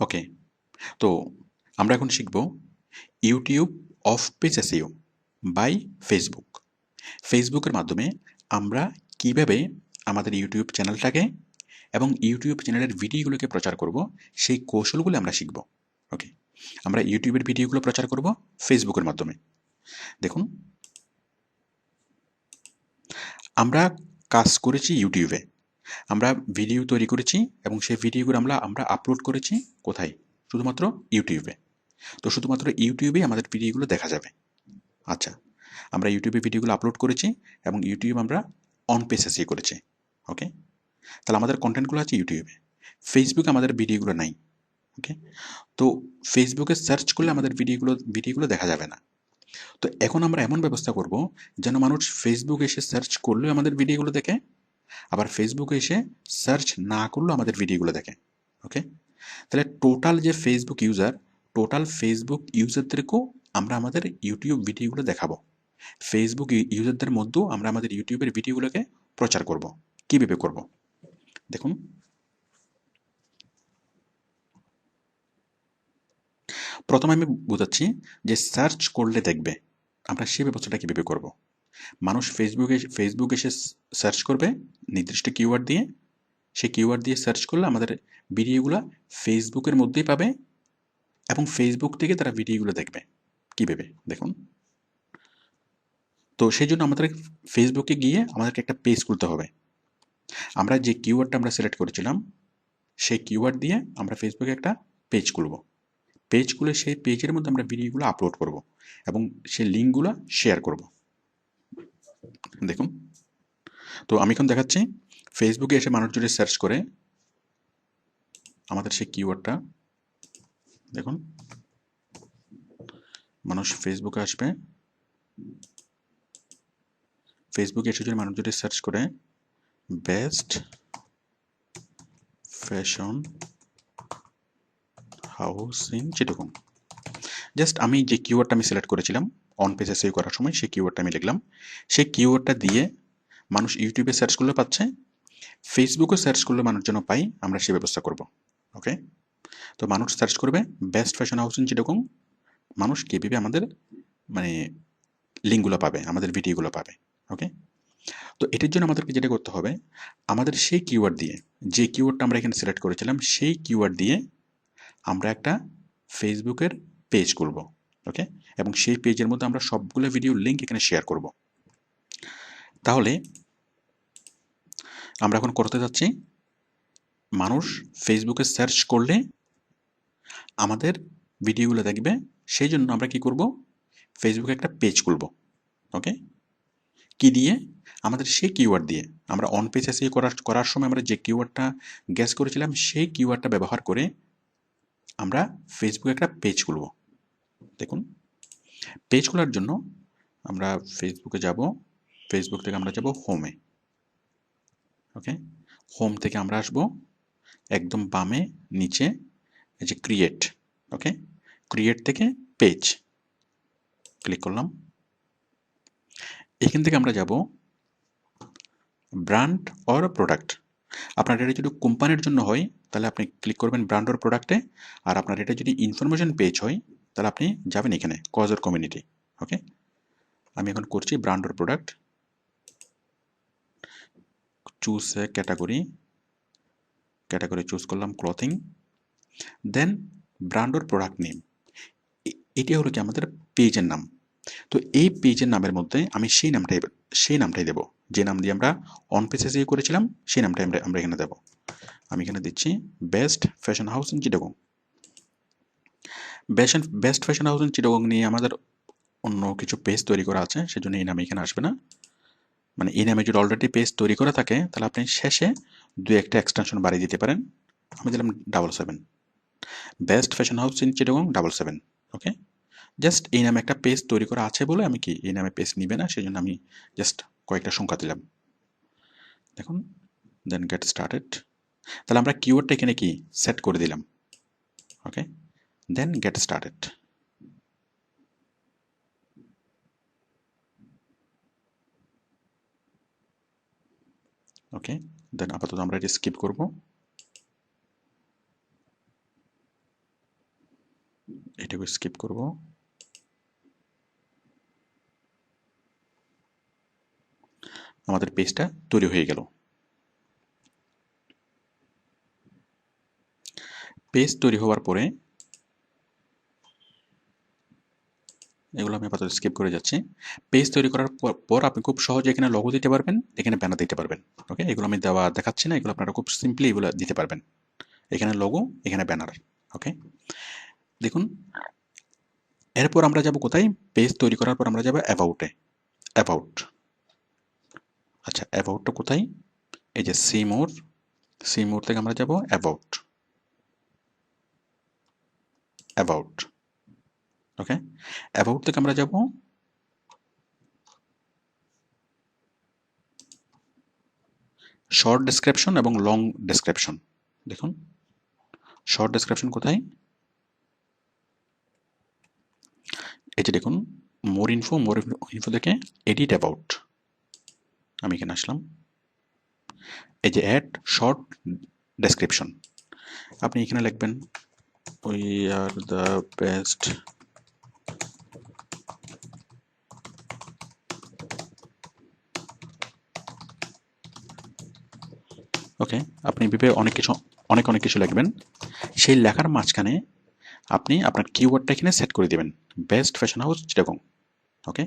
ওকে তো আমরা এখন শিখব YouTube of page SEO by Facebook ফেসবুকের মাধ্যমে আমরা কীভাবে আমাদের ইউটিউব চ্যানেলটাকে এবং ইউটিউব চ্যানেলের ভিডিওগুলোকে প্রচার করব, সেই কৌশলগুলো আমরা শিখব। ওকে আমরা ইউটিউবের ভিডিওগুলো প্রচার করব ফেসবুকের মাধ্যমে। দেখুন। আমরা কাজ করেছি ইউটিউবে আমরা ভিডিও তৈরি করেছি এবং সেই ভিডিওগুলো আমরা আমরা আপলোড করেছি কোথায়? শুধুমাত্র ইউটিউবে তো শুধুমাত্র ইউটিউবেই আমাদের ভিডিওগুলো দেখা যাবে। আচ্ছা আমরা ইউটিউবে ভিডিওগুলো আপলোড করেছি এবং ইউটিউব আমরা অন পেসেসই করেছি। ওকে তাহলে আমাদের কন্টেন্টগুলো আছে ইউটিউবে ফেসবুকে আমাদের ভিডিওগুলো নাই। ওকে তো ফেসবুকে সার্চ করলে আমাদের ভিডিওগুলো ভিডিওগুলো দেখা যাবে না। তো এখন আমরা এমন ব্যবস্থা করব যেন মানুষ ফেসবুকে এসে সার্চ করলেও আমাদের ভিডিওগুলো দেখে আবার ফেসবুকে এসে সার্চ না করলেও আমাদের ভিডিওগুলো দেখে ওকে তাহলে টোটাল যে ফেসবুক ইউজার টোটাল ফেসবুক ইউজারদেরকেও আমরা আমাদের ইউটিউব ভিডিওগুলো দেখাবো। ফেসবুক ইউজারদের মধ্যেও আমরা আমাদের ইউটিউবের ভিডিওগুলোকে প্রচার করব। কীভাবে করব? দেখুন। প্রথমে আমি বোঝাচ্ছি যে সার্চ করলে দেখবে, আমরা সেই ব্যবস্থাটা কীভাবে করব? মানুষ ফেসবুকে ফেসবুক এসে সার্চ করবে, নির্দিষ্ট কিওয়ার্ড দিয়ে সেই কিওয়ার্ড দিয়ে সার্চ করলে আমাদের ভিডিওগুলো ফেসবুকের মধ্যেই পাবে এবং ফেসবুক থেকে তারা ভিডিওগুলো দেখবে। কী ভেবে? দেখুন। তো সেই জন্য আমাদের ফেসবুকে গিয়ে আমাদেরকে একটা পেজ খুলতে হবে। আমরা যে কিওয়ার্ডটা আমরা সিলেক্ট করেছিলাম, সেই কিওয়ার্ড দিয়ে আমরা ফেসবুকে একটা পেজ খুলব। পেজ খুলে সেই পেজের মধ্যে আমরা ভিডিওগুলো আপলোড করব এবং সেই লিঙ্কগুলো শেয়ার করব। দেখুন। তো আমি এখন দেখাচ্ছি ফেসবুকে এসে মানুষ যদি সার্চ করে, আমাদের সেই কিওয়ার্ডটা দেখুন। মানুষ ফেসবুকে আসবে। ফেসবুকে এসে যদি মানুষ যদি সার্চ করে best fashion house in Chittagong. Just আমি যে কিওয়ার্ডটা আমি সিলেক্ট করেছিলাম অন পেজে সেভ করার সময় সেই কিওয়ার্ডটা আমি লিখলাম। সেই কিওয়ার্ডটা দিয়ে মানুষ ইউটিউবে সার্চ করলে পাচ্ছে ফেসবুকে সার্চ করলে মানুষ যেন পাই আমরা সে ব্যবস্থা করব ওকে তো মানুষ সার্চ করবে best fashion house in Chittagong মানুষ কীভাবে আমাদের মানে লিঙ্কগুলো পাবে, আমাদের ভিডিওগুলো পাবে ওকে তো এটির জন্য আমাদেরকে যেটা করতে হবে, আমাদের সেই কিওয়ার্ড দিয়ে, যে কিওয়ার্ডটা আমরা এখানে সিলেক্ট করেছিলাম, সেই কিওয়ার্ড দিয়ে আমরা একটা ফেসবুকের পেজ করব ওকে এবং সেই পেজের মধ্যে আমরা সবগুলো ভিডিও লিঙ্ক এখানে শেয়ার করব। তাহলে আমরা এখন করতে যাচ্ছি, মানুষ ফেসবুকে সার্চ করলে আমাদের ভিডিওগুলো দেখবে, সেই জন্য আমরা কি করব? ফেসবুকে একটা পেজ খুলব ওকে কি দিয়ে? আমাদের সেই কিওয়ার্ড দিয়ে। আমরা অন পেজ এসে করার করার সময় আমরা যে কিওয়ার্ডটা গ্যাস করেছিলাম, সেই কিওয়ার্ডটা ব্যবহার করে আমরা ফেসবুকে একটা পেজ খুলব। দেখুন পেজ খোলার জন্য আমরা ফেসবুকে যাব। ফেসবুক থেকে আমরা যাব হোমে ওকে হোম থেকে আমরা আসব একদম বামে, নিচে, এই যে ক্রিয়েট ওকে ক্রিয়েট থেকে পেজ ক্লিক করলাম। এখান থেকে আমরা যাব ব্র্যান্ড অর প্রোডাক্ট আপনার এটা যদি কোম্পানির জন্য হয়, তাহলে আপনি ক্লিক করবেন ব্র্যান্ড অর প্রোডাক্টে আর আপনার এটা যদি ইনফরমেশন পেজ হয় তাহলে আপনি যাবেন এখানে কজ অর কমিউনিটি ওকে আমি এখন করছি brand product choose category category choose করলাম clothing then brand product name এটি হলো কি আমাদের পেজের নাম। তো এই পেজের নামের মধ্যে আমি সেই নামটাই সেই নামটাই দেবো। যে নাম দিয়ে আমরা অন পেজে যে করেছিলাম, সেই নামটাই আমরা আমরা এখানে দেবো। আমি এখানে দিচ্ছি best fashion house in Chittagong best best fashion house in Chittagong নিয়ে আমাদের অন্য কিছু পেজ তৈরি করা আছে, সেজন্য এই নামে এখানে আসবে না। মানে এই নামে যদি অলরেডি পেজ তৈরি করা থাকে, তাহলে আপনি শেষে দু একটা এক্সটেনশন বাড়িয়ে দিতে পারেন। আমি দিলাম double seven best fashion house in Chittagong double seven okay just এই নামে একটা পেজ তৈরি করা আছে বলে আমি কি এই নামে পেজ নিবে না সেই জন্য আমি জাস্ট কয়েকটা সংখ্যা দিলাম। দেখুন দেন গেট স্টার্টেড তাহলে আমরা কিওয়ার্ডটা এখানে কি? সেট করে দিলাম ওকে দেন গেট স্টার্টেড ওকে দেন আপাতত আমরা এটি স্কিপ করব। এটাকে স্কিপ করব। আমাদের পেজটা তৈরি হয়ে গেল। পেজ তৈরি হওয়ার পরে এগুলো আমি আপাতত স্কিপ করে যাচ্ছি। পেজ তৈরি করার পর- আপনি খুব সহজে এখানে লগো দিতে পারবেন, এখানে ব্যানার দিতে পারবেন। ওকে এগুলো আমি দেওয়া দেখাচ্ছি না, এগুলো আপনারা খুব সিম্পলি এগুলো দিতে পারবেন। এখানে লগো এখানে ব্যানার ওকে দেখুন, এরপর আমরা যাব কোথায়? পেজ তৈরি করার পর আমরা যাব অ্যাবাউটে অ্যাবাউট আচ্ছা অ্যাবাউটটা কোথায়? এই যে সি মোর সি থেকে আমরা যাব অ্যাবাউট অ্যাবাউট ওকে অ্যাবাউট থেকে আমরা যাব শর্ট ডেসক্রিপশন এবং লং ডেসক্রিপশন দেখুন। শর্ট ডেসক্রিপশন কোথায়? এই যে দেখুন মোর ইনফো মোর ইনফো থেকে এডিট অ্যাবাউট আমি এখানে আসলাম। এই যে অ্যাড শর্ট ডেসক্রিপশন আপনি এখানে লিখবেন we are the best okay আপনি বিপে অনেক কিছু, অনেক অনেক কিছু লিখবেন। সেই লেখার মাঝখানে আপনি আপনার কিওয়ার্ডটা এখানে সেট করে দেবেন। Best fashion house Chittagong okay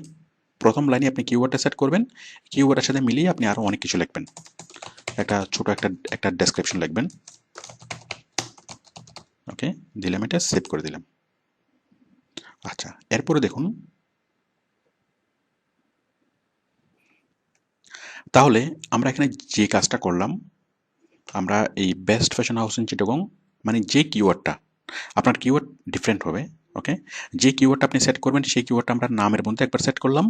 প্রথম লাইনে আপনি কিওয়ার্ডটা সেট করবেন। কিওয়ার্ডের সাথে মিলিয়ে আপনি আরও অনেক কিছু লিখবেন। একটা ছোট একটা একটা ডেসক্রিপশন লিখবেন। ওকে দিলাম এটা সেভ করে দিলাম। আচ্ছা এরপরে দেখুন। তাহলে আমরা এখানে যে কাজটা করলাম আমরা এই best fashion house in Chittagong মানে যে কিওয়ার্ডটা আপনার কিওয়ার্ড ডিফারেন্ট হবে ওকে যে কিওয়ার্ডটা আপনি সেট করবেন, সেই কিওয়ার্ডটা আমরা নামের মধ্যে একবার সেট করলাম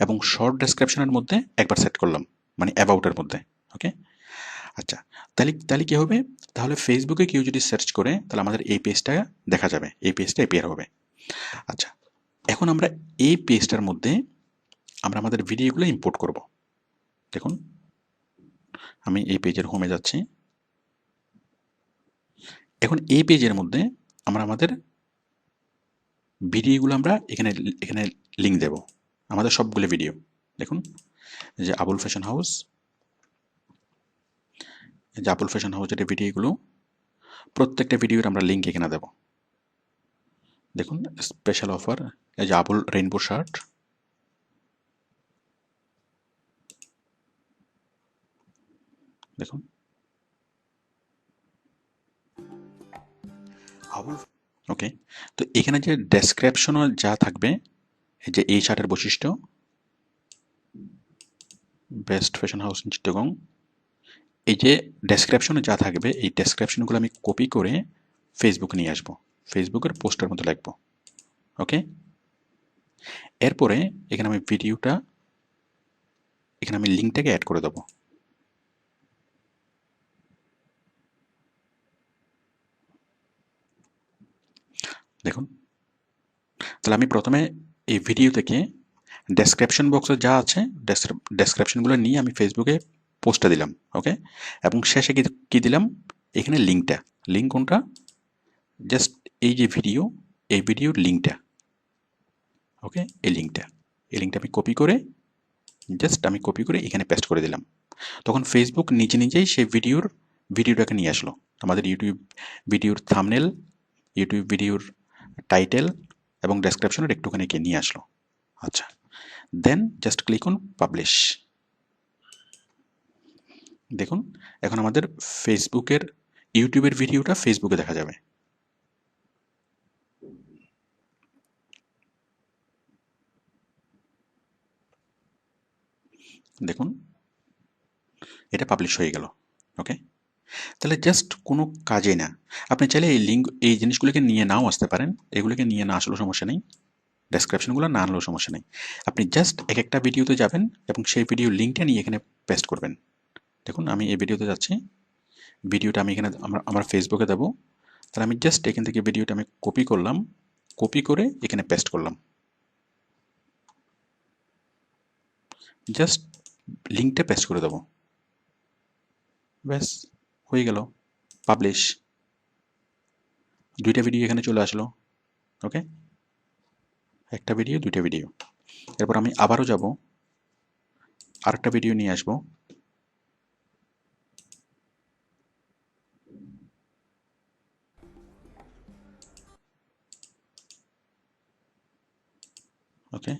এবং শর্ট ডেসক্রিপশনের মধ্যে একবার সেট করলাম মানে অ্যাবাউটের মধ্যে ওকে আচ্ছা তাহলে তাহলে কী হবে? তাহলে ফেসবুকে কেউ যদি সার্চ করে, তাহলে আমাদের এই পেজটা দেখা যাবে, এই পেজটা এপিয়ার হবে। আচ্ছা এখন আমরা এই পেজটার মধ্যে আমরা আমাদের ভিডিওগুলো ইম্পোর্ট করব। দেখুন, আমি এই পেজের হোমে যাচ্ছি। এখন এই পেজের মধ্যে আমরা আমাদের ভিডিওগুলো আমরা এখানে এখানে লিঙ্ক দেব। আমাদের সবগুলো ভিডিও দেখুন যে আবুল ফ্যাশন হাউস যে আবুল ফ্যাশন হাউসের ভিডিওগুলো প্রত্যেকটা ভিডিওর আমরা লিঙ্ক এখানে দেব। দেখুন স্পেশাল অফার এই যে আবুল রেইনবো শার্ট দেখুন ওকে তো এখানে যে ডেসক্রিপশনও যা থাকবে, এই যে এই শার্টের বৈশিষ্ট্য বেস্ট ফ্যাশন হাউস চিট্টগং এই যে ডেসক্রিপশনে যা থাকবে, এই ডেসক্রিপশনগুলো আমি কপি করে ফেসবুকে নিয়ে আসব। ফেসবুকের পোস্টের মতো লিখব। ওকে এরপরে এখানে আমি ভিডিওটা এখানে আমি লিঙ্কটাকে অ্যাড করে দেবো। দেখুন। তাহলে আমি প্রথমে এই ভিডিও থেকে ডেসক্রিপশন বক্সে যা আছে ডেসক্রিপশনগুলো নিয়ে আমি ফেসবুকে পোস্টটা দিলাম ওকে এবং শেষে কি কী দিলাম? এখানে লিঙ্কটা লিঙ্ক কোনটা? জাস্ট এই যে ভিডিও এই ভিডিওর লিঙ্কটা ওকে এই লিঙ্কটা এই লিঙ্কটা আমি কপি করে জাস্ট আমি কপি করে এখানে পেস্ট করে দিলাম। তখন ফেসবুক নিজে নিজেই সেই ভিডিওর ভিডিওটাকে নিয়ে আসলো। আমাদের ইউটিউব ভিডিওর থামনেল ইউটিউব ভিডিওর টাইটেল এবং ডেসক্রিপশনের একটুখানি গিয়ে নিয়ে আসলো। আচ্ছা then just click on publish দেখুন, এখন আমাদের ফেসবুকের ইউটিউবের ভিডিওটা ফেসবুকে দেখা যাবে। দেখুন, এটা পাবলিশ হয়ে গেল ওকে তাহলে জাস্ট কোনো কাজে না। আপনি চাইলে এই লিঙ্ক এই জিনিসগুলোকে নিয়ে নাও আসতে পারেন। এগুলোকে নিয়ে না আসলেও সমস্যা নেই। ডেসক্রিপশনগুলো না আনলেও সমস্যা নেই। আপনি জাস্ট এক একটা ভিডিওতে যাবেন এবং সেই ভিডিও লিঙ্কটা নিয়ে এখানে পেস্ট করবেন। দেখুন, আমি এই ভিডিওতে যাচ্ছি। ভিডিওটা আমি এখানে, আমরা, আমার ফেসবুকে দেবো। তাহলে আমি জাস্ট এখান থেকে ভিডিওটা আমি কপি করলাম। কপি করে এখানে পেস্ট করলাম। জাস্ট লিঙ্কটা পেস্ট করে দেবো। ব্যাস। হয়ে গেল পাবলিশ দুইটা ভিডিও এখানে চলে আসলো ওকে একটা ভিডিও দুইটা ভিডিও এরপর আমি আবারও যাব, আরেকটা ভিডিও নিয়ে আসব। ওকে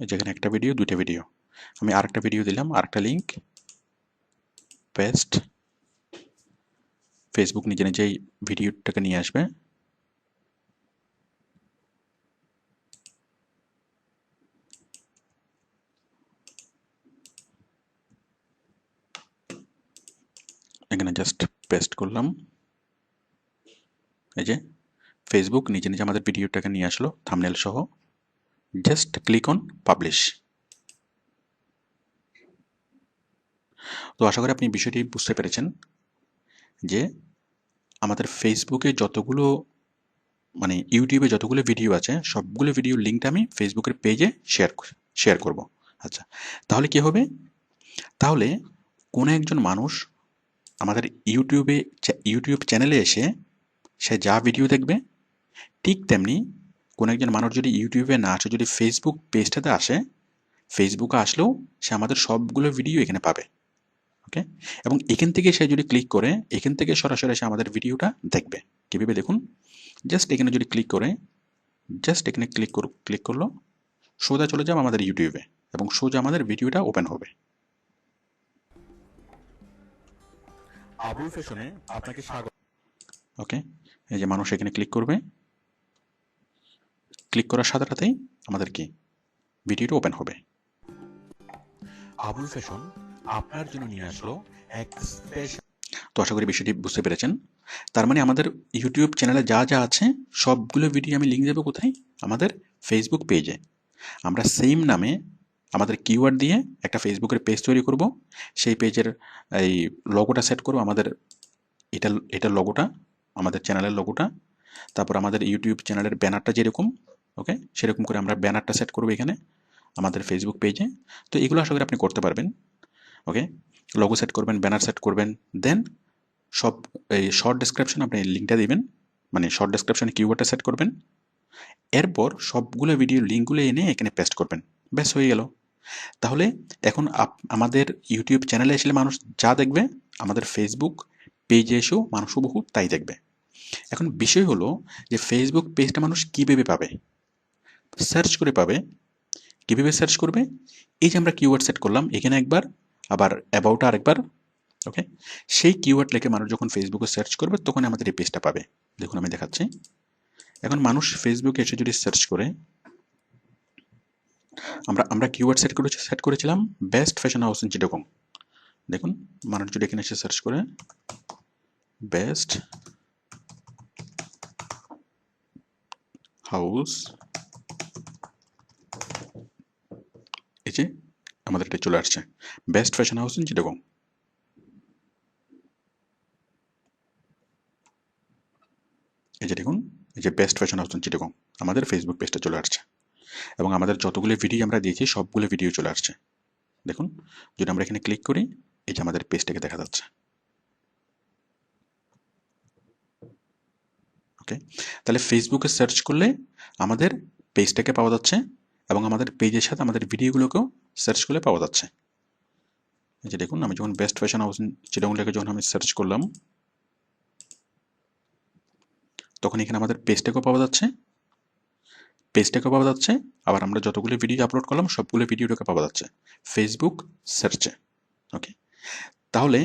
যেখানে একটা ভিডিও দুইটা ভিডিও আমি আরেকটা ভিডিও দিলাম, আরেকটা লিঙ্ক পেস্ট ফেসবুক নিজে নিজেই ভিডিওটাকে নিয়ে আসবে। এখানে জাস্ট পেস্ট করলাম। এই যে ফেসবুক নিজে নিজে আমাদের ভিডিওটাকে নিয়ে আসলো থামনেল সহ। জাস্ট ক্লিক অন পাবলিশ তো আশা করি আপনি বিষয়টি বুঝতে পেরেছেন যে আমাদের ফেসবুকে যতগুলো মানে ইউটিউবে যতগুলো ভিডিও আছে, সবগুলো ভিডিও লিঙ্কটা আমি ফেসবুকের পেজে শেয়ার শেয়ার করব। আচ্ছা তাহলে কি হবে? তাহলে কোনো একজন মানুষ আমাদের ইউটিউবে ইউটিউব চ্যানেলে এসে সে যা ভিডিও দেখবে, ঠিক তেমনি কোনো একজন মানুষ যদি ইউটিউবে না আসে, যদি ফেসবুক পেজটাতে আসে ফেসবুকে আসলেও সে আমাদের সবগুলো ভিডিও এখানে পাবে। ওকে? এবং এখান থেকে সে যদি ক্লিক করে এখান থেকে সরাসরি সে আমাদের ভিডিওটা দেখবে। কীভাবে দেখুন? জাস্ট এখানে যদি ক্লিক করে জাস্ট এখানে ক্লিক কর ক্লিক করল সোজা চলে যাবে আমাদের ইউটিউবে এবং সোজা আমাদের ভিডিওটা ওপেন হবে। আবুল ফ্যাশনে আপনাকে স্বাগত। ওকে? এই যে মানুষ এখানে ক্লিক করবে। ক্লিক করার সাথে সাথেই আমাদের কি? ভিডিওটা ওপেন হবে। আবুল ফ্যাশন আপনার জন্য নিয়ে আসলো এক স্পেশাল তো আশা করি বিষয়টি বুঝতে পেরেছেন। তার মানে আমাদের ইউটিউব চ্যানেলে যা যা আছে, সবগুলো ভিডিও আমি লিঙ্ক দেবো কোথায়? আমাদের ফেসবুক পেজে আমরা সেম নামে আমাদের কিওয়ার্ড দিয়ে একটা ফেসবুকের পেজ তৈরি করব। সেই পেজের এই লগোটা সেট করব, আমাদের এটা এটা লগোটা আমাদের চ্যানেলের লগোটা তারপর আমাদের ইউটিউব চ্যানেলের ব্যানারটা যেরকম ওকে সেরকম করে আমরা ব্যানারটা সেট করব এখানে, আমাদের ফেসবুক পেজে তো এগুলো আশা করি আপনি করতে পারবেন। ওকে? লগো সেট করবেন ব্যানার সেট করবেন দেন সব এই শর্ট ডেসক্রিপশন আপনি লিঙ্কটা দিবেন মানে শর্ট ডেসক্রিপশনে কিওয়ার্ডটা সেট করবেন। এরপর সবগুলো ভিডিও লিঙ্কগুলো এনে এখানে পেস্ট করবেন। ব্যাস, হয়ে গেল। তাহলে এখন আপ- আমাদের ইউটিউব চ্যানেলে আসলে মানুষ যা দেখবে, আমাদের ফেসবুক পেজে এসেও মানুষ বহু তাই দেখবে। এখন বিষয় হলো যে ফেসবুক পেজটা মানুষ কীভাবে পাবে? সার্চ করে পাবে। কীভাবে সার্চ করবে? এই যে আমরা কিওয়ার্ড সেট করলাম, এখানে একবার আবার অ্যাবাউট আরেকবার ওকে সেই কিওয়ার্ড লিখে মানুষ যখন ফেসবুকে সার্চ করবে তখন আমাদের এই পেজটা পাবে। দেখুন আমি দেখাচ্ছি। এখন মানুষ ফেসবুকে এসে যদি সার্চ করে, আমরা আমরা কিওয়ার্ড সেট করেছি সেট করেছিলাম best fashion house in Chittagong দেখুন, মানুষ যদি এখানে এসে সার্চ করে বেস্ট হাউস এই যে আমাদের এটা চলে আসছে। Best fashion house in Chittagong এই যে দেখুন, এই যে best fashion house in Chittagong আমাদের ফেসবুক পেজটা চলে আসছে। এবং আমাদের যতগুলো ভিডিও আমরা দিয়েছি, সবগুলো ভিডিও চলে আসছে। দেখুন, যদি আমরা এখানে ক্লিক করি, এই যে আমাদের পেজটাকে দেখা যাচ্ছে। ওকে তাহলে ফেসবুকে সার্চ করলে আমাদের পেজটাকে পাওয়া যাচ্ছে। এবং আমাদের পেজের সাথে আমাদের ভিডিওগুলোকেও সার্চ করলে পাওয়া যাচ্ছে। এই যে দেখুন, আমি যখন বেস্ট ফ্যাশন হাউস চিটাগংটাকে যখন আমি সার্চ করলাম, তখন এখানে আমাদের পেজটাকেও পাওয়া যাচ্ছে। পেজটাকেও পাওয়া যাচ্ছে, আবার আমরা যতগুলো ভিডিও আপলোড করলাম, সবগুলো ভিডিওটাকে পাওয়া যাচ্ছে ফেসবুক সার্চে ওকে তাহলে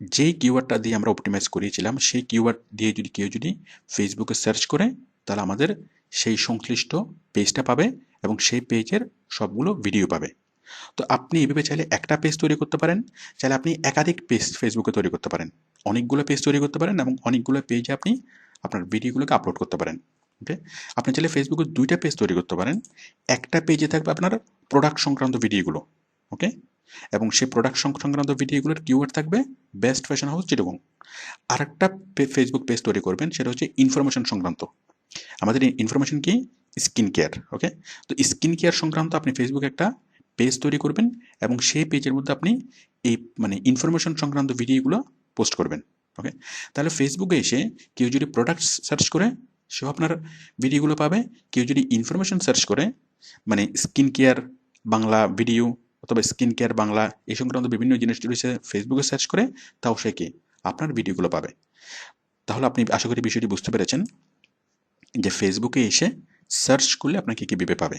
যেই কিওয়ার্ডটা দিয়ে আমরা অপটিমাইজ করিয়েছিলাম, সেই কিওয়ার্ড দিয়ে যদি কেউ যদি ফেসবুকে সার্চ করে, তাহলে আমাদের সেই সংশ্লিষ্ট পেজটা পাবে। এবং সেই পেজের সবগুলো ভিডিও পাবে। তো আপনি এভাবে চাইলে একটা পেজ তৈরি করতে পারেন, চাইলে আপনি একাধিক পেজ ফেসবুকে তৈরি করতে পারেন। অনেকগুলো পেজ তৈরি করতে পারেন এবং অনেকগুলো পেজে আপনি আপনার ভিডিওগুলোকে আপলোড করতে পারেন। ওকে আপনি চাইলে ফেসবুকে দুইটা পেজ তৈরি করতে পারেন। একটা পেজে থাকবে আপনার প্রোডাক্ট সংক্রান্ত ভিডিওগুলো ওকে এবং সেই প্রোডাক্ট সংক্রান্ত ভিডিওগুলোর কিওয়ার্ড থাকবে বেস্ট ফ্যাশন হাউস চিটাগং আরেকটা ফেসবুক পেজ তৈরি করবেন, সেটা হচ্ছে ইনফরমেশন সংক্রান্ত। আমাদের ইনফরমেশন কি? Skin care okay? তো স্কিন কেয়ার সংক্রান্ত আপনি ফেসবুকে একটা পেজ তৈরি করবেন এবং সেই পেজের মধ্যে আপনি এই মানে ইনফরমেশন সংক্রান্ত ভিডিওগুলো পোস্ট করবেন, ওকে? তাহলে ফেসবুকে এসে কেউ যদি প্রোডাক্ট সার্চ করে সেও আপনার ভিডিওগুলো পাবে। কেউ যদি ইনফরমেশন সার্চ করে মানে স্কিন কেয়ার বাংলা ভিডিও অথবা স্কিন কেয়ার বাংলা এই সংক্রান্ত বিভিন্ন জিনিস যদি সে ফেসবুকে সার্চ করে, তাও সে কি? আপনার ভিডিওগুলো পাবে। তাহলে আপনি আশা করি বিষয়টি বুঝতে পেরেছেন যে ফেসবুকে এসে সার্চ করলে আপনাকে কীভাবে পাবে।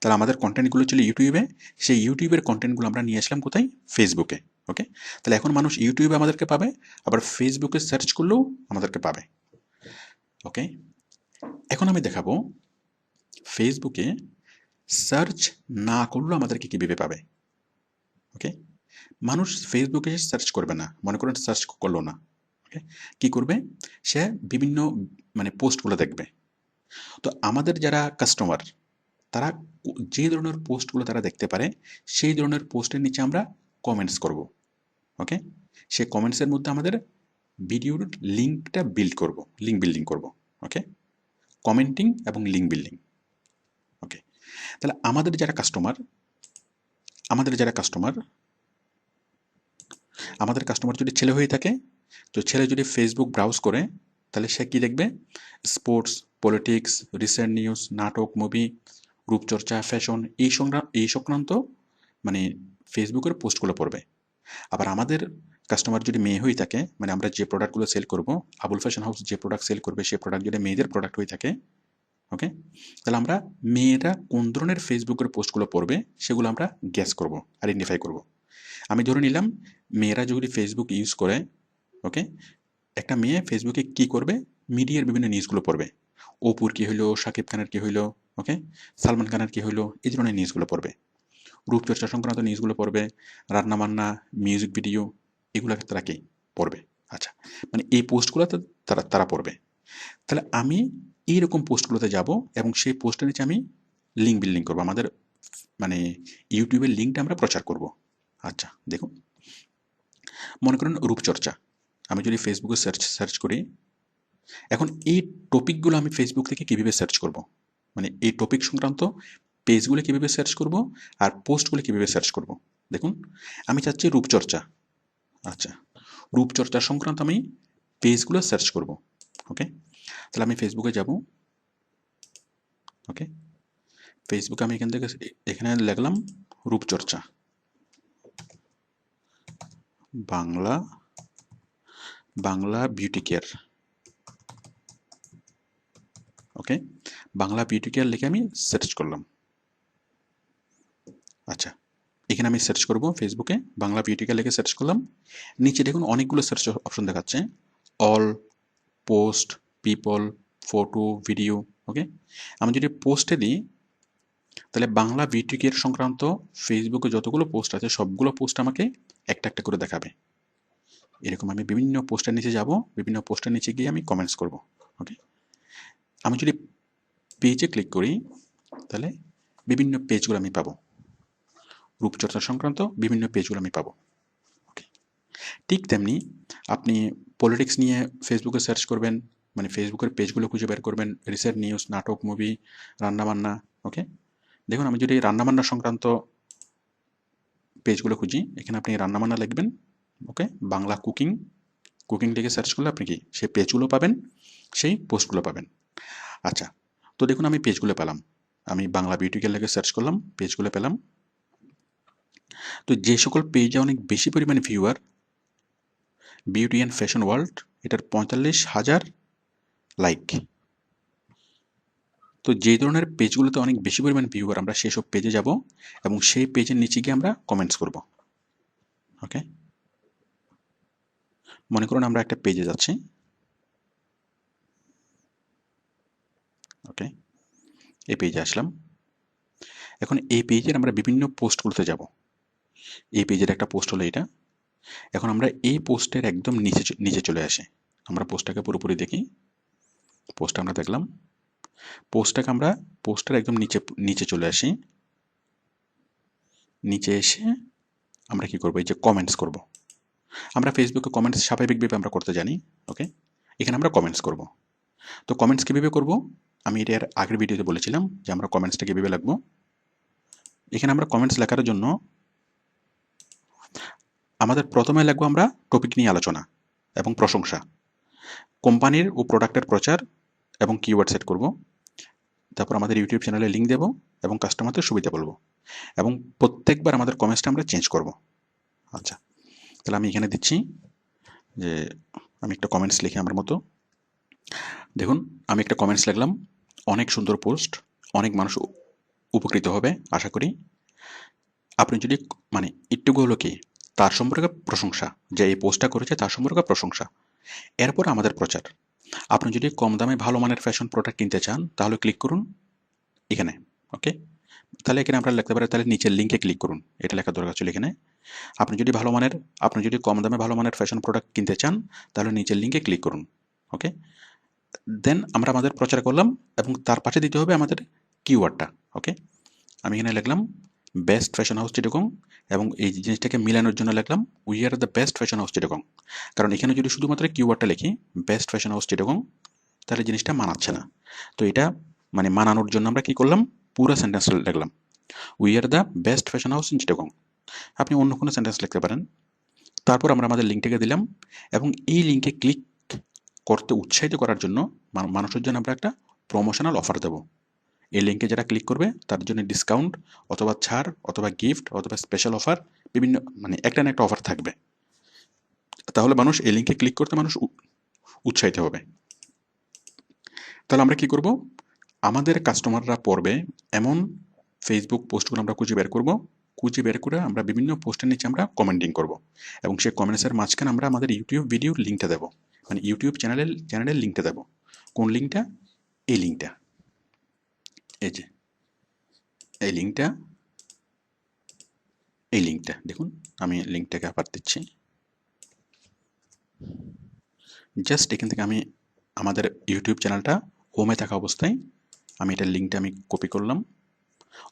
তাহলে আমাদের কন্টেন্টগুলো ছিল ইউটিউবে সেই ইউটিউবের কন্টেন্টগুলো আমরা নিয়ে আসলাম কোথায়? ফেসবুকে ওকে তাহলে এখন মানুষ ইউটিউবে আমাদেরকে পাবে, আবার ফেসবুকে সার্চ করলেও আমাদেরকে পাবে ওকে এখন আমি দেখাবো ফেসবুকে সার্চ না করলেও আমাদেরকে কীভাবে পাবে ওকে মানুষ ফেসবুকে সার্চ করবে না, মনে করেন সার্চ করল না ওকে কী করবে? সে বিভিন্ন মানে পোস্টগুলো দেখবে। তো আমাদের যারা কাস্টমার তারা যে ধরনের পোস্টগুলো তারা দেখতে পারে, সেই ধরনের পোস্টের নিচে আমরা কমেন্টস করব ওকে সেই কমেন্টসের মধ্যে আমাদের ভিডিওর লিঙ্কটা বিল্ড করব লিঙ্ক বিল্ডিং করব ওকে কমেন্টিং এবং লিঙ্ক বিল্ডিং ওকে তাহলে আমাদের যারা কাস্টমার আমাদের যারা কাস্টমার আমাদের কাস্টমার যদি ছেলে হয়ে থাকে, তো ছেলে যদি ফেসবুক ব্রাউজ করে, তাহলে সে কী দেখবে? স্পোর্টস পলিটিক্স রিসেন্ট নিউজ নাটক মুভি রূপচর্চা ফ্যাশন এই সংক্রান্ত এই সংক্রান্ত মানে ফেসবুকের পোস্টগুলো পড়বে। আবার আমাদের কাস্টমার যদি মেয়ে হয়ে থাকে মানে আমরা যে প্রোডাক্টগুলো সেল করব আবুল ফ্যাশন হাউস যে প্রোডাক্ট সেল করবে, সেই প্রোডাক্ট যদি মেয়েদের প্রোডাক্ট হয়ে থাকে ওকে তাহলে আমরা মেয়েরা কোন ধরনের ফেসবুকের পোস্টগুলো পড়বে, সেগুলো আমরা গ্যাস করব আইডেন্টিফাই করব। আমি ধরে নিলাম, মেয়েরা যদি ফেসবুক ইউজ করে ওকে একটা মেয়ে ফেসবুকে কি করবে? মিডিয়ার বিভিন্ন নিউজগুলো পড়বে। অপুর কী হইল শাকিব খানের কী হইল ওকে সালমান খানের কী হইল, এই ধরনের নিউজগুলো পড়বে। রূপচর্চা সংক্রান্ত নিউজগুলো পড়বে রান্নাবান্না মিউজিক ভিডিও এগুলো তারা কি পড়বে? আচ্ছা মানে এই পোস্টগুলো তারা তারা পড়বে। তাহলে আমি এইরকম পোস্টগুলোতে যাব এবং সেই পোস্টের নিচে আমি লিঙ্ক বিল্ডিং করব, আমাদের মানে ইউটিউবের লিঙ্কটা আমরা প্রচার করব। আচ্ছা দেখুন। মনে করেন রূপচর্চা আমি যদি ফেসবুকে সার্চ সার্চ করি এখন এই টপিকগুলো আমি ফেসবুক থেকে কীভাবে সার্চ করব? মানে এই টপিক সংক্রান্ত পেজগুলো কীভাবে সার্চ করব? আর পোস্টগুলো কীভাবে সার্চ করব? দেখুন, আমি চাচ্ছি রূপচর্চা। আচ্ছা রূপচর্চা সংক্রান্ত আমি পেজগুলো সার্চ করব। ওকে তাহলে আমি ফেসবুকে যাব। ওকে ফেসবুকে আমি এখান থেকে এখানে লিখলাম রূপচর্চা। Bangla Bangla beauty care okay? Bangla beauty care লিখে আমি সার্চ করলাম। আচ্ছা এখানে আমি সার্চ করব ফেসবুকে বাংলা বিউটি লিখে সার্চ করলাম। নিচে দেখুন অনেকগুলো সার্চ অপশন দেখাচ্ছে। All post people photo video okay? আমি যদি পোস্টে দিই, তাহলে বাংলা বিউটি কেয়ার সংক্রান্ত ফেসবুকে যতগুলো পোস্ট আছে, সবগুলো পোস্ট আমাকে একটা একটা করে দেখাবে। এরকম আমি বিভিন্ন পোস্টের নিচে যাব, বিভিন্ন পোস্টের নিচে গিয়ে আমি কমেন্টস করব, ওকে? আমি যদি পেজে ক্লিক করি, তাহলে বিভিন্ন পেজগুলো আমি পাবো। রূপচর্চা সংক্রান্ত বিভিন্ন পেজগুলো আমি পাবো। ওকে ঠিক তেমনি আপনি পলিটিক্স নিয়ে ফেসবুকে সার্চ করবেন মানে ফেসবুকের পেজগুলো খুঁজে বের করবেন রিসেন্ট নিউজ নাটক মুভি রান্নাবান্না ওকে দেখুন, আমি যদি রান্নাবান্না সংক্রান্ত পেজগুলো খুঁজি, এখানে আপনি রান্নাবান্না লিখবেন ওকে বাংলা কুকিং কুকিং লিখে সার্চ করলে আপনি কি? সেই পেজগুলো পাবেন, সেই পোস্টগুলো পাবেন। আচ্ছা তো দেখুন আমি পেজগুলো পেলাম। আমি বাংলা বিউটিকে লেগে সার্চ করলাম, পেজগুলো পেলাম। তো যে সকল পেজে অনেক বেশি পরিমাণে viewer beauty and fashion world এটার পঁয়তাল্লিশ হাজার লাইক তো যে ধরনের পেজগুলোতে অনেক বেশি পরিমাণ ভিউয়ার আমরা সেসব পেজে যাব এবং সেই পেজের নিচে গিয়ে আমরা কমেন্টস করব। ওকে মনে করুন আমরা একটা পেজে যাচ্ছি। ওকে? এই পেজে আসলাম। এখন এই পেজের আমরা বিভিন্ন পোস্টগুলোতে যাব। এই পেজের একটা পোস্ট হলো এটা। এখন আমরা এই পোস্টের একদম নিচে নিচে চলে আসি। আমরা পোস্টটাকে পুরোপুরি দেখি। পোস্ট আমরা দেখলাম। পোস্টটাকে আমরা পোস্টের একদম নিচে নিচে চলে আসি। নিচে এসে আমরা কি করব? এই যে কমেন্টস করব। আমরা ফেসবুকে কমেন্টস স্বাভাবিকভাবে আমরা করতে জানি, ওকে? এখানে আমরা কমেন্টস করব। তো কমেন্টস কীভাবে করব? আমি এটার আগের ভিডিওতে বলেছিলাম যে আমরা কমেন্টসটা কীভাবে লাগবো। এখানে আমরা কমেন্টস লেখার জন্য আমাদের প্রথমে লাগবো আমরা টপিক নিয়ে আলোচনা এবং প্রশংসা। কোম্পানির ও প্রোডাক্টের প্রচার এবং কিওয়ার্ড সেট করব। তারপর আমাদের ইউটিউব চ্যানেলে লিঙ্ক দেবো এবং কাস্টমারদের সুবিধা বলব। এবং প্রত্যেকবার আমাদের কমেন্টসটা আমরা চেঞ্জ করব। আচ্ছা তাহলে আমি এখানে দিচ্ছি যে আমি একটা কমেন্টস লিখি আমার মতো। দেখুন, আমি একটা কমেন্টস লিখলাম। অনেক সুন্দর পোস্ট, অনেক মানুষ উপকৃত হবে, আশা করি। আপনি যদি মানে একটুকু হলো কি তার সম্পর্কে প্রশংসা, যে এই পোস্টটা করেছে তার সম্পর্কে প্রশংসা, এরপর আমাদের প্রচার। আপনি যদি কম দামে ভালো মানের ফ্যাশন প্রোডাক্ট কিনতে চান, তাহলে ক্লিক করুন এখানে, ওকে? তাহলে এখানে আমরা লিখতে পারি তাহলে নিচের লিঙ্কে ক্লিক করুন, এটা লেখা দরকার ছিল এখানে। আপনি যদি ভালো মানের, আপনি যদি কম দামে ভালো মানের ফ্যাশন প্রোডাক্ট কিনতে চান, তাহলে নিচের লিঙ্কে ক্লিক করুন, ওকে? দেন আমরা আমাদের প্রচার করলাম এবং তার পাশে দিতে হবে আমাদের কিওয়ার্ডটা ওকে আমি এখানে লিখলাম বেস্ট ফ্যাশন হাউস চিটগং এবং এই জিনিসটাকে মিলানোর জন্য লিখলাম we are the best fashion house Chittagong কারণ এখানে যদি শুধুমাত্র কিওয়ার্ডটা লিখি বেস্ট ফ্যাশন হাউস চিটগং তাহলে জিনিসটা মানাচ্ছে না। তো এটা মানে মানানোর জন্য আমরা কি করলাম? পুরো সেন্টেন্স লিখলাম we are the best fashion house in Chittagong আপনি অন্য কোনো সেন্টেন্স লিখতে পারেন। তারপর আমরা আমাদের লিঙ্কটাকে দিলাম এবং এই লিঙ্কে ক্লিক করতে উৎসাহিত করার জন্য মানুষের জন্য আমরা একটা প্রমোশনাল অফার দেব। এই লিঙ্কে যারা ক্লিক করবে, তার জন্য ডিসকাউন্ট অথবা ছাড় অথবা গিফট অথবা স্পেশাল অফার বিভিন্ন মানে একটা না একটা অফার থাকবে। তাহলে মানুষ এই লিঙ্কে ক্লিক করতে মানুষ উৎসাহিত হবে। তাহলে আমরা কি করব? আমাদের কাস্টমাররা পড়বে এমন ফেসবুক পোস্টগুলো আমরা খুঁজে বের করব খুঁজে বের করে আমরা বিভিন্ন পোস্টের নিচে আমরা কমেন্টিং করব। এবং সেই কমেন্টসের মাঝখানে আমরা আমাদের ইউটিউব ভিডিওর লিঙ্কটা দেবো। মানে ইউটিউব চ্যানেলের চ্যানেলের লিঙ্কটা দেবো। কোন লিঙ্কটা এই লিঙ্কটা এই যে। এই লিঙ্কটা এই লিঙ্কটা দেখুন, আমি লিঙ্কটাকে আবার দিচ্ছি। জাস্ট এখান থেকে আমি আমাদের ইউটিউব চ্যানেলটা হোমে থাকা অবস্থায় আমি এটার লিঙ্কটা আমি কপি করলাম।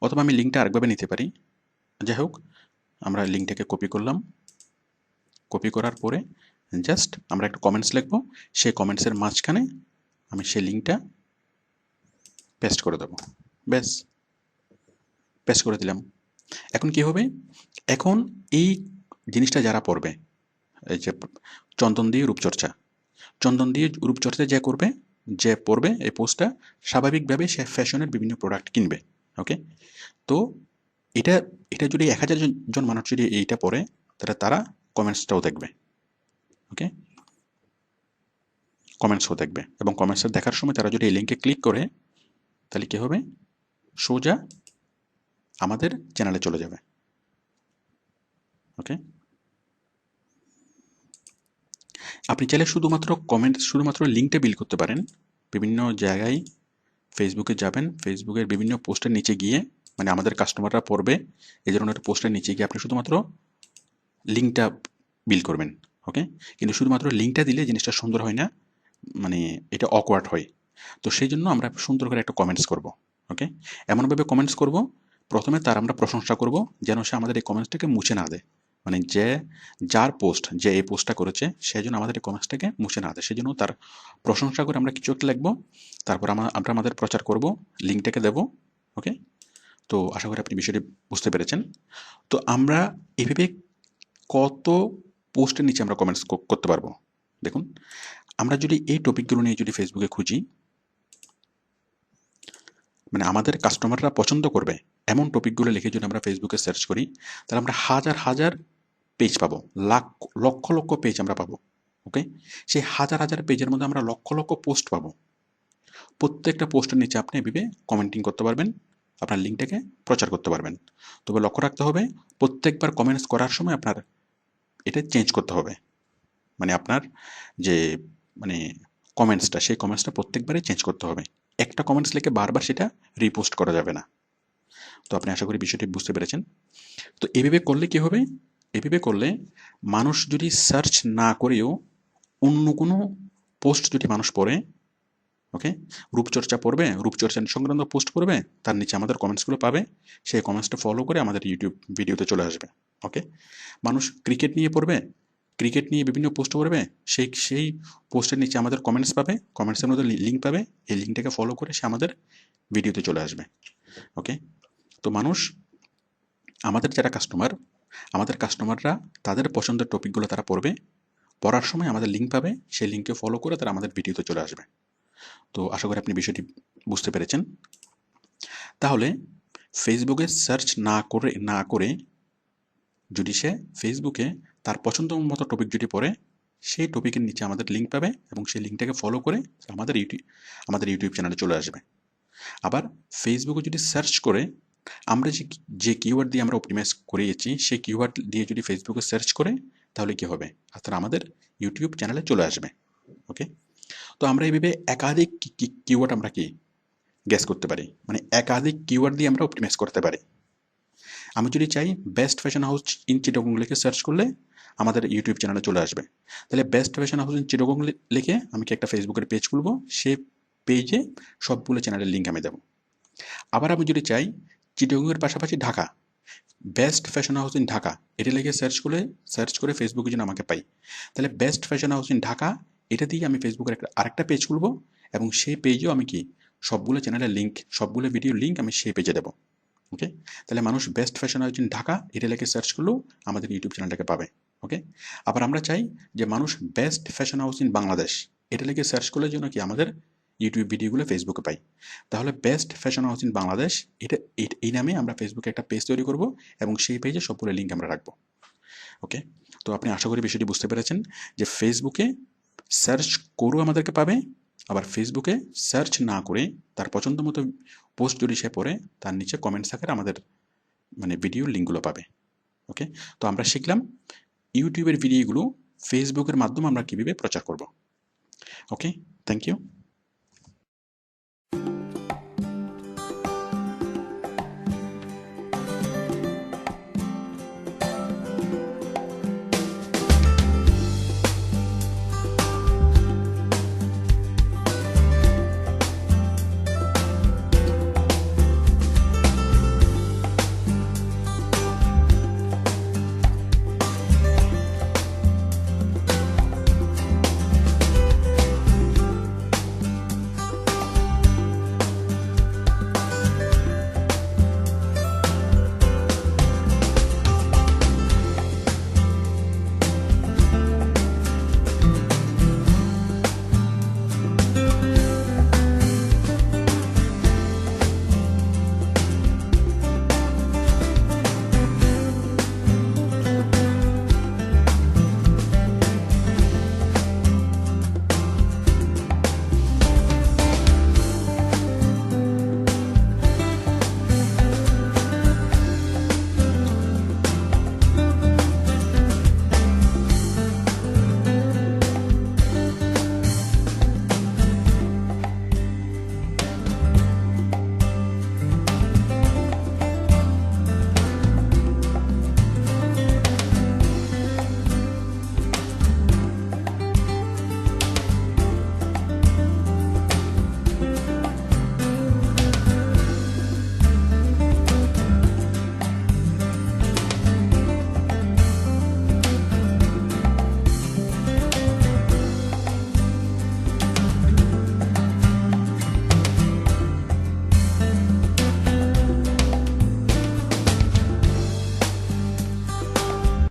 অথবা আমি লিঙ্কটা আরেকভাবে নিতে পারি। যাই হোক আমরা লিঙ্কটাকে কপি করলাম। কপি করার পরে জাস্ট আমরা একটা কমেন্টস লিখব। সেই কমেন্টসের মাঝখানে আমি সেই লিঙ্কটা পেস্ট করে দেবো। ব্যাস পেস্ট করে দিলাম। এখন কি হবে? এখন এই জিনিসটা যারা পড়বে, এই যে চন্দন দিয়ে রূপচর্চা, চন্দন দিয়ে রূপচর্চা যে করবে, যে পড়বে এই পোস্টটা স্বাভাবিকভাবে সে ফ্যাশনের বিভিন্ন প্রোডাক্ট কিনবে ওকে তো এটা এটা যদি এক হাজার জন- মানুষ যদি এইটা পড়ে, তাহলে তারা কমেন্টসটাও দেখবে। ওকে কমেন্টসও দেখবে। এবং কমেন্টসটা দেখার সময় তারা যদি এই লিঙ্কে ক্লিক করে, তাহলে কী হবে? সোজা আমাদের চ্যানেলে চলে যাবে। ওকে আপনি চাইলে শুধুমাত্র কমেন্ট শুধুমাত্র লিঙ্কটা বিল করতে পারেন। বিভিন্ন জায়গায় ফেসবুকে যাবেন। ফেসবুকের বিভিন্ন পোস্টের নিচে গিয়ে মানে আমাদের কাস্টমাররা পড়বে, এই ধরনের পোস্টের নিচে গিয়ে আপনি শুধুমাত্র লিঙ্কটা বিল করবেন ওকে কিন্তু শুধুমাত্র লিঙ্কটা দিলে জিনিসটা সুন্দর হয় না মানে এটা অকওয়ার্ড হয়। তো সেই জন্য আমরা সুন্দর করে একটা কমেন্টস করব ওকে এমনভাবে কমেন্টস করব, প্রথমে তার আমরা প্রশংসা করব, যেন সে আমাদের এই কমেন্টসটাকে মুছে না দেয়। মানে যে, যার পোস্ট যে এই পোস্টটা করেছে, সেই জন্য আমাদের এই কমেন্টসটাকে মুছে না দেয়। সেই জন্য তার প্রশংসা করে আমরা কিছু একটা লিখব, তারপর আমা- আমরা আমাদের প্রচার করব লিঙ্কটাকে দেব ওকে তো আশা করি আপনি বিষয়টি বুঝতে পেরেছেন। তো আমরা এভাবে কত পোস্টের নিচে আমরা কমেন্টস করতে পারব? দেখুন, আমরা যদি এই টপিকগুলো নিয়ে যদি ফেসবুকে খুঁজি মানে আমাদের কাস্টমাররা পছন্দ করবে এমন টপিকগুলো লিখে যদি আমরা ফেসবুকে সার্চ করি, তাহলে আমরা হাজার হাজার পেজ পাবো। লাখ, লক্ষ লক্ষ পেজ আমরা পাবো ওকে সেই হাজার হাজার পেজের মধ্যে আমরা লক্ষ লক্ষ পোস্ট পাবো। প্রত্যেকটা পোস্টের নিচে আপনি এভাবে কমেন্টিং করতে পারবেন। আপনার লিঙ্কটাকে প্রচার করতে পারবেন। তবে লক্ষ্য রাখতে হবে, প্রত্যেকবার কমেন্টস করার সময় আপনার এটা চেঞ্জ করতে হবে। মানে আপনার যে মানে কমেন্টসটা সেই কমেন্টসটা প্রত্যেকবারে চেঞ্জ করতে হবে। একটা কমেন্টস লিখে বারবার সেটা রিপোস্ট করা যাবে না। তো আপনি আশা করি বিষয়টি বুঝতে পেরেছেন। তো এভাবে করলে কি হবে? এভাবে করলে মানুষ যদি সার্চ না করেও অন্য কোনো পোস্ট যদি মানুষ পড়ে ওকে রূপচর্চা পড়বে, রূপচর্চা সংক্রান্ত পোস্ট করবে তার নিচে আমাদের কমেন্টসগুলো পাবে, সেই কমেন্টসটা ফলো করে আমাদের ইউটিউব ভিডিওতে চলে আসবে ওকে মানুষ ক্রিকেট নিয়ে পড়বে ক্রিকেট নিয়ে বিভিন্ন পোস্ট করবে সেই সেই পোস্টের নিচে আমাদের কমেন্টস পাবে কমেন্টসের মধ্যে লিঙ্ক পাবে, এই লিঙ্কটাকে ফলো করে সে আমাদের ভিডিওতে চলে আসবে ওকে তো মানুষ, আমাদের যারা কাস্টমার আমাদের কাস্টমাররা তাদের পছন্দের টপিকগুলো তারা পড়বে, পড়ার সময় আমাদের লিঙ্ক পাবে, সেই লিঙ্কে ফলো করে তারা আমাদের ভিডিওতে চলে আসবে তো আশা করি আপনি বিষয়টি বুঝতে পেরেছেন। তাহলে ফেসবুকে সার্চ না করে না করে যদি সে ফেসবুকে তার পছন্দ মতো টপিক যদি পড়ে, সেই টপিকের নিচে আমাদের লিঙ্ক পাবে এবং সেই লিঙ্কটাকে ফলো করে আমাদের ইউটিউব আমাদের ইউটিউব চ্যানেলে চলে আসবে। আবার ফেসবুকে যদি সার্চ করে, আমরা যে যে কিওয়ার্ড দিয়ে আমরা অপটিমাইজ করিয়েছি সেই কিওয়ার্ড দিয়ে যদি ফেসবুকে সার্চ করে, তাহলে কি হবে? তারা আমাদের ইউটিউব চ্যানেলে চলে আসবে। ওকে তো আমরা এইভাবে একাধিক কিওয়ার্ড আমরা কি গ্যাস করতে পারি? মানে একাধিক কিওয়ার্ড দিয়ে আমরা অপটিমাইজ করতে পারি। আমি যদি চাই best fashion house in Chittagong লিখে সার্চ করলে আমাদের ইউটিউব চ্যানেলে চলে আসবে। তাহলে best fashion house in Chittagong লিখে আমি কি একটা ফেসবুকের পেজ খুলবো? সেই পেজে সবগুলো চ্যানেলের লিঙ্ক আমি দেবো। আবার আমি যদি চাই চিটগংয়ের পাশাপাশি Dhaka best fashion house in Dhaka, এটা লিখে সার্চ করে সার্চ করে ফেসবুকে যেন আমাকে পাই। তাহলে best fashion house in Dhaka এটা দিয়ে আমি ফেসবুকের একটা আরেকটা পেজ খুলবো এবং সেই পেজেও আমি কি সবগুলো চ্যানেলের লিঙ্ক সবগুলো ভিডিও লিঙ্ক আমি সেই পেজে দেবো। ওকে তাহলে মানুষ বেস্ট ফ্যাশন ইন ঢাকা, এটা লিখে সার্চ করলেও আমাদের ইউটিউব চ্যানেলটাকে পাবে। ওকে আবার আমরা চাই যে মানুষ best fashion house in Bangladesh এটা লিখে সার্চ করলে জন্য কি আমাদের ইউটিউব ভিডিওগুলো ফেসবুকে পাই। তাহলে best fashion house in Bangladesh এটা এই নামে আমরা ফেসবুকে একটা পেজ তৈরি করব এবং সেই পেজে সবগুলো লিঙ্ক আমরা রাখব। ওকে তো আপনি আশা করি বিষয়টি বুঝতে পেরেছেন যে ফেসবুকে সার্চ করেও আমাদেরকে পাবে। আবার ফেসবুকে সার্চ না করে তার পছন্দ মতো পোস্ট যদি সে পড়ে, তার নিচে কমেন্টস আকারে আমাদের মানে ভিডিও লিঙ্কগুলো পাবে। ওকে তো আমরা শিখলাম ইউটিউবের ভিডিওগুলো ফেসবুকের মাধ্যমে আমরা কীভাবে প্রচার করব। Okay thank you